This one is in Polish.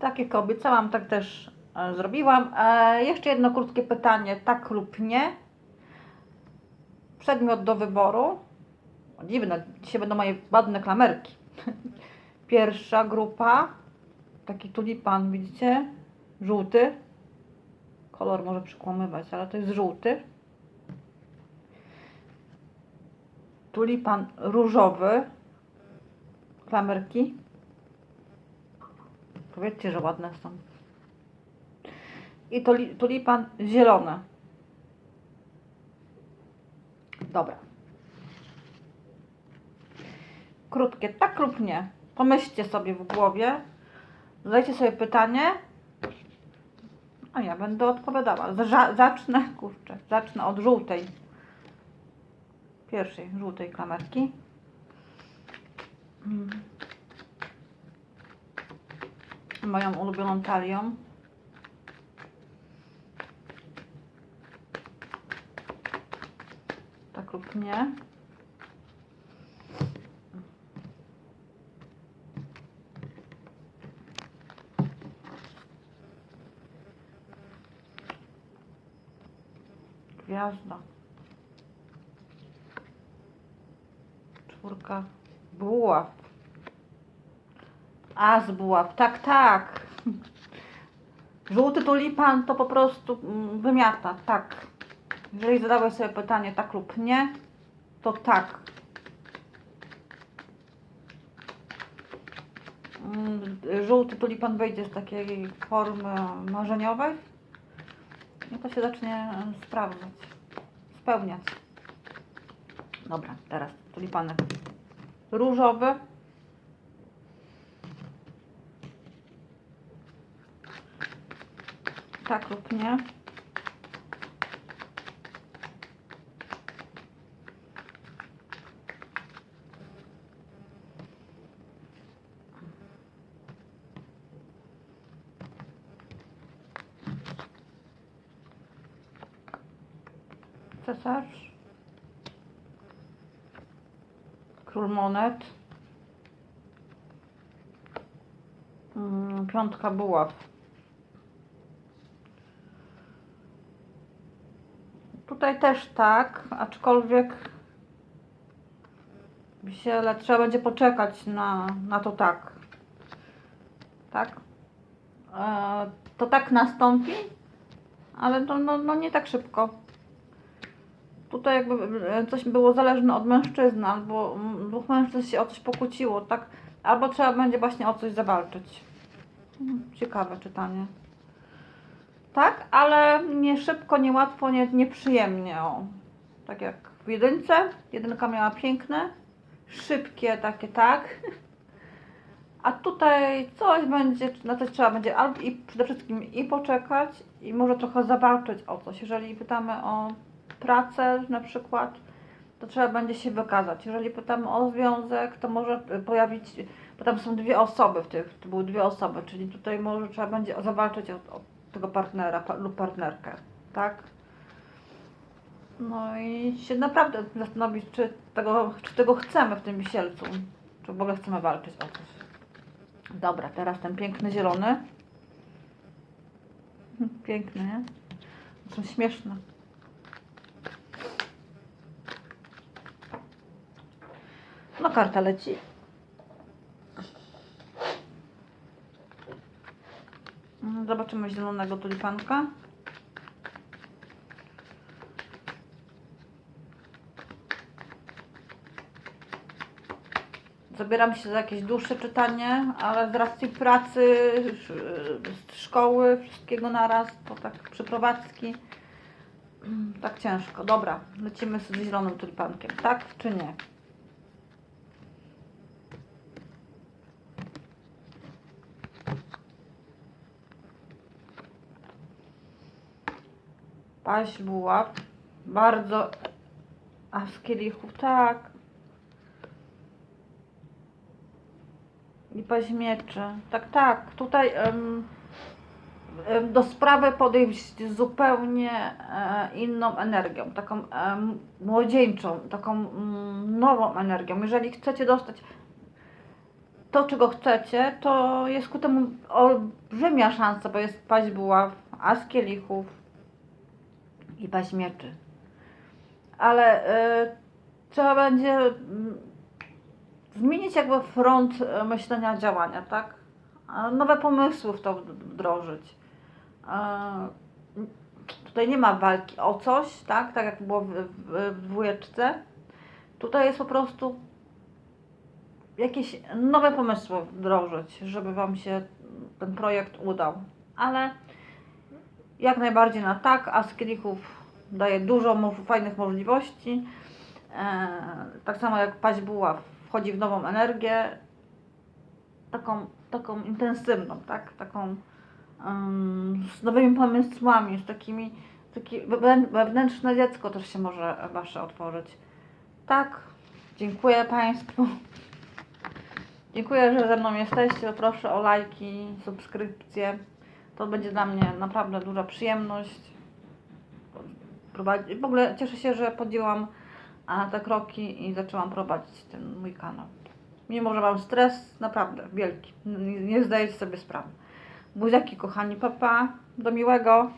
Tak jak obiecałam, tak też e, zrobiłam. E, jeszcze jedno krótkie pytanie, tak lub nie. Przedmiot do wyboru. Dziwne, dzisiaj będą moje ładne klamerki. Pierwsza grupa, taki tulipan, widzicie? Żółty. Kolor może przykłamywać, ale to jest żółty. Tulipan różowy. Klamerki. Powiedzcie, że ładne są. I tuli, tulipan zielony. Dobra. Krótkie, tak lub nie. Pomyślcie sobie w głowie. Zadajcie sobie pytanie. A ja będę odpowiadała. Za, zacznę, kurczę, zacznę od żółtej. Pierwszej żółtej klamerki. Mm. Moją ulubioną talią. Tak lub nie. Gwiazda. Czwórka. Buław. A buław. Tak, tak. Żółty tulipan to po prostu mm, wymiata. Tak. Jeżeli zadałeś sobie pytanie tak lub nie, to tak. Mm, Żółty tulipan wyjdzie z takiej formy marzeniowej i to się zacznie e, sprawdzać, spełniać. Dobra, teraz tulipanek różowy. Tak lub nie. Cesarz. Król monet. Mm, Piątka buław. Tutaj też tak, aczkolwiek wisiele trzeba będzie poczekać na, na to tak. Tak? E, to tak nastąpi, ale to, no, no nie tak szybko. Tutaj jakby e, coś było zależne od mężczyzny, albo dwóch mężczyzn się o coś pokłóciło, tak? Albo trzeba będzie właśnie o coś zawalczyć. Mm, Ciekawe czytanie. Tak, ale nie szybko, nie łatwo, nie, nieprzyjemnie. O. Tak jak w jedynce. Jedynka miała piękne, szybkie takie, tak. A tutaj coś będzie, na coś trzeba będzie albo i przede wszystkim i poczekać, i może trochę zawalczyć o coś. Jeżeli pytamy o pracę na przykład, to trzeba będzie się wykazać. Jeżeli pytamy o związek, to może pojawić, bo tam są dwie osoby w tych, to były dwie osoby, czyli tutaj może trzeba będzie zawalczyć o, o tego partnera pa- lub partnerkę, tak? No i się naprawdę zastanowić, czy tego, czy tego chcemy w tym wisielcu, czy w ogóle chcemy walczyć o coś. Dobra, teraz ten piękny zielony. Piękny, nie? Są śmieszne. No karta leci. Zobaczymy zielonego tulipanka. Zabieram się za jakieś dłuższe czytanie, ale z racji pracy, sz- szkoły, wszystkiego naraz, to tak przeprowadzki. Tak ciężko. Dobra, lecimy z zielonym tulipankiem. Tak czy nie? Paź buław. Bardzo. A z kielichów, tak. I paź mieczy. Tak, tak. Tutaj do sprawy podejść z zupełnie e, inną energią, taką młodzieńczą, taką mm, nową energią. Jeżeli chcecie dostać to, czego chcecie, to jest ku temu olbrzymia szansa, bo jest paść buław, as kielichów i paść mieczy. Ale y, trzeba będzie mm, zmienić jakby front e, myślenia, działania, tak? Nowe pomysły w to wd- wdrożyć. E, Tutaj nie ma walki o coś, tak? Tak jak było w, w, w dwójeczce. Tutaj jest po prostu jakieś nowe pomysły wdrożyć, żeby Wam się ten projekt udał. Ale jak najbardziej na tak, a z daje dużo fajnych możliwości. E, tak samo jak paść buław wchodzi w nową energię, taką, taką intensywną, tak? Taką z nowymi pomysłami, z takimi, wewnę- wewnętrzne dziecko też się może Wasze otworzyć. Tak, dziękuję Państwu. Dziękuję, że ze mną jesteście. Proszę o lajki, subskrypcje. To będzie dla mnie naprawdę duża przyjemność. W ogóle cieszę się, że podjęłam te kroki i zaczęłam prowadzić ten mój kanał. Mimo, że mam stres naprawdę wielki. Nie, nie zdajecie sobie sprawy. Buziaki kochani, papa. Do miłego.